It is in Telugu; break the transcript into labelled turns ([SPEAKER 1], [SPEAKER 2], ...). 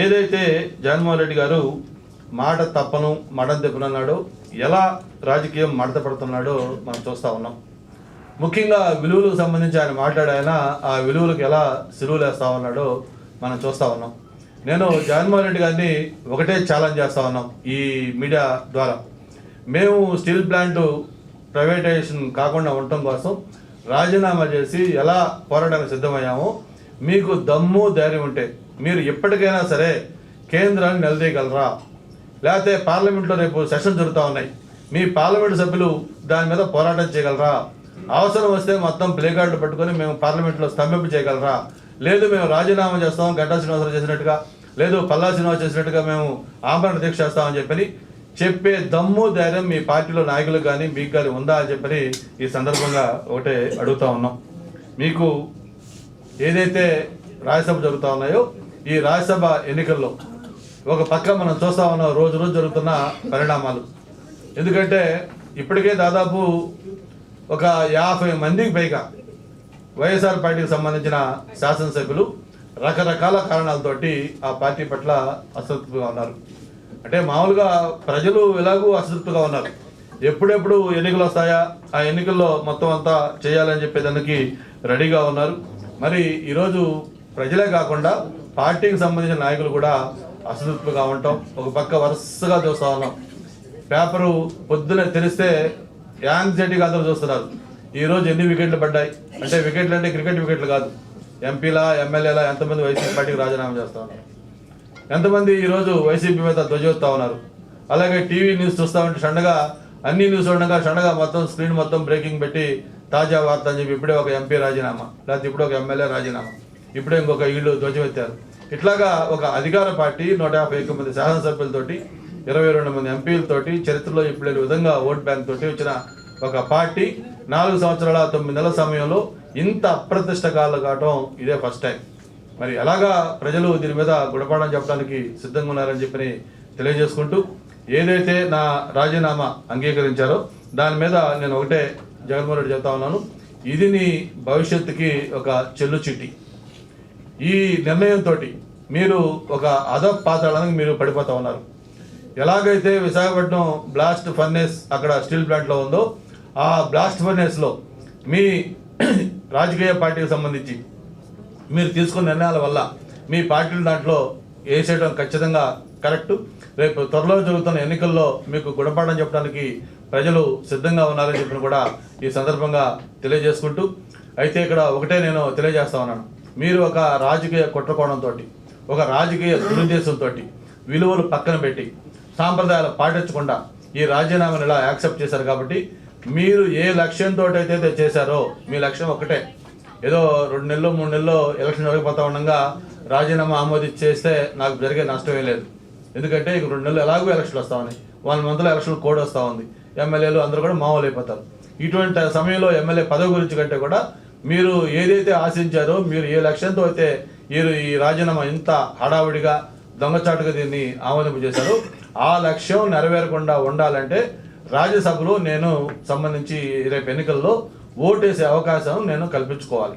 [SPEAKER 1] ఏదైతే జగన్మోహన్ రెడ్డి గారు మాట తప్పను మడం తెప్పనన్నాడో ఎలా రాజకీయం మడత పడుతున్నాడో మనం చూస్తూ ఉన్నాం. ముఖ్యంగా విలువలకు సంబంధించి ఆయన మాట్లాడాయన ఆ విలువలకు ఎలా సిలువలు వేస్తా ఉన్నాడో మనం చూస్తూ ఉన్నాం. నేను జగన్మోహన్ రెడ్డి గారిని ఒకటే ఛాలెంజ్ చేస్తా ఉన్నాం ఈ మీడియా ద్వారా. మేము స్టీల్ ప్లాంట్ ప్రైవేటైజేషన్ కాకుండా ఉండటం కోసం రాజీనామా చేసి ఎలా పోరాటానికి సిద్ధమయ్యామో మీకు దమ్ము ధైర్యం ఉంటే మీరు ఎప్పటికైనా సరే కేంద్రాన్ని నిలదీయగలరా? లేకపోతే పార్లమెంట్లో రేపు సెషన్ జరుగుతూ ఉన్నాయి. మీ పార్లమెంట్ సభ్యులు దాని మీద పోరాటం చేయగలరా? అవసరం వస్తే మొత్తం ప్లే కార్డులు పట్టుకొని మేము పార్లమెంట్లో స్తంభింపు చేయగలరా? లేదు మేము రాజీనామా చేస్తాం గంటా శ్రీనివాసరావు చేసినట్టుగా. లేదు పల్లా శ్రీనివాస్ చేసినట్టుగా మేము ఆమరణ దీక్ష చేస్తామని చెప్పని చెప్పే దమ్ము ధైర్యం మీ పార్టీలో నాయకులు కానీ మీకు కానీ ఉందా అని చెప్పని ఈ సందర్భంగా ఒకటే అడుగుతా ఉన్నాం. మీకు ఏదైతే రాజ్యసభ జరుగుతూ ఉన్నాయో ఈ రాజ్యసభ ఎన్నికల్లో ఒక పక్క మనం చూస్తా ఉన్నాం రోజు రోజు జరుగుతున్న పరిణామాలు. ఎందుకంటే ఇప్పటికే దాదాపు ఒక యాభై మందికి పైగా వైఎస్ఆర్ పార్టీకి సంబంధించిన శాసనసభ్యులు రకరకాల కారణాలతోటి ఆ పార్టీ పట్ల అసంతృప్తిగా ఉన్నారు. అంటే మామూలుగా ప్రజలు ఎలాగూ అసంతృప్తిగా ఉన్నారు. ఎప్పుడెప్పుడు ఎన్నికలు వస్తాయా ఆ ఎన్నికల్లో మొత్తం అంతా చేయాలని చెప్పేదానికి రెడీగా ఉన్నారు. మరి ఈరోజు ప్రజలే కాకుండా పార్టీకి సంబంధించిన నాయకులు కూడా అసంతృప్తిగా ఉండటం ఒక పక్క వరుసగా చూస్తా ఉన్నాం. పేపరు పొద్దున తెలిస్తే యాంగ్జైటీగా అందరూ చూస్తున్నారు. ఈ రోజు ఎన్ని వికెట్లు పడ్డాయి? అంటే వికెట్లు అంటే క్రికెట్ వికెట్లు కాదు. ఎంపీలా ఎమ్మెల్యేలా ఎంతమంది వైసీపీ పార్టీకి రాజీనామా చేస్తా ఉన్నారు? ఎంతమంది ఈరోజు వైసీపీ మీద ధ్వజవెత్తా ఉన్నారు? అలాగే టీవీ న్యూస్ చూస్తా ఉంటే షండగా అన్ని న్యూస్ ఉండగా షండగా మొత్తం స్క్రీన్ మొత్తం బ్రేకింగ్ పెట్టి తాజా వార్త అని చెప్పి ఇప్పుడే ఒక ఎంపీ రాజీనామా. లేకపోతే ఇప్పుడే ఒక ఎమ్మెల్యే రాజీనామా. ఇప్పుడే ఇంకొక ఇల్లు ధ్వజమెత్తారు. ఇట్లాగా ఒక అధికార పార్టీ నూట యాభై ఒక్క మంది శాసనసభ్యులతోటి ఇరవై రెండు మంది ఎంపీలతోటి చరిత్రలో ఇప్పుడు లేని విధంగా ఓట్ బ్యాంక్ తోటి వచ్చిన ఒక పార్టీ నాలుగు సంవత్సరాల తొమ్మిది నెలల సమయంలో ఇంత అప్రతిష్ట అప్రతిష్టకాలు కావటం ఇదే ఫస్ట్ టైం. మరి ఎలాగా ప్రజలు దీని మీద గుణపాఠం చెప్పడానికి సిద్ధంగా ఉన్నారని చెప్పని తెలియజేసుకుంటూ ఏదైతే నా రాజీనామా అంగీకరించారో దాని మీద నేను ఒకటే జగన్మోహన్ రెడ్డి చెప్తా ఉన్నాను. ఇది నీ భవిష్యత్తుకి ఒక చెల్లు చిట్టి. ఈ నిర్ణయంతో మీరు ఒక అధ పాతాళానికి మీరు పడిపోతా ఉన్నారు. ఎలాగైతే విశాఖపట్నం బ్లాస్ట్ ఫర్నేస్ అక్కడ స్టీల్ ప్లాంట్లో ఉందో ఆ బ్లాస్ట్ ఫర్నేస్లో మీ రాజకీయ పార్టీకి సంబంధించి మీరు తీసుకున్న నిర్ణయాల వల్ల మీ పార్టీలు దాంట్లో వేసేయడం ఖచ్చితంగా కరెక్ట్. రేపు త్వరలో జరుగుతున్న ఎన్నికల్లో మీకు గుణపాఠం చెప్పడానికి ప్రజలు సిద్ధంగా ఉన్నారని చెప్పిన కూడా ఈ సందర్భంగా తెలియజేసుకుంటూ అయితే ఇక్కడ ఒకటే నేను తెలియజేస్తా ఉన్నాను. మీరు ఒక రాజకీయ కుట్రకోణంతో ఒక రాజకీయ దురుద్దేశంతో విలువలు పక్కన పెట్టి సాంప్రదాయాలు పాటించకుండా ఈ రాజీనామాను ఇలా యాక్సెప్ట్ చేశారు కాబట్టి మీరు ఏ లక్ష్యంతో అయితే చేశారో మీ లక్ష్యం ఒకటే ఏదో రెండు నెలలు మూడు నెలల్లో ఎలక్షన్ జరిగిపోతా ఉండగా రాజీనామా ఆమోదించేస్తే నాకు జరిగే నష్టమే లేదు. ఎందుకంటే ఇక రెండు నెలలు ఎలాగో ఎలక్షన్లు వస్తా ఉన్నాయి. వన్ మంత్లో ఎలక్షన్ కోడ్ వస్తూ ఉంది. ఎమ్మెల్యేలు అందరూ కూడా మామూలు అయిపోతారు. ఇటువంటి సమయంలో ఎమ్మెల్యే పదవి గురించి కంటే కూడా మీరు ఏదైతే ఆశించారో మీరు ఏ లక్ష్యంతో అయితే మీరు ఈ రాజీనామా ఇంత హడావుడిగా దొంగచాటుగా దీన్ని ఆమోదింపు చేశారో ఆ లక్ష్యం నెరవేరకుండా ఉండాలంటే రాజ్యసభలో నేను సంబంధించి రేపు ఎన్నికల్లో ఓటేసే అవకాశం నేను కల్పించుకోవాలి.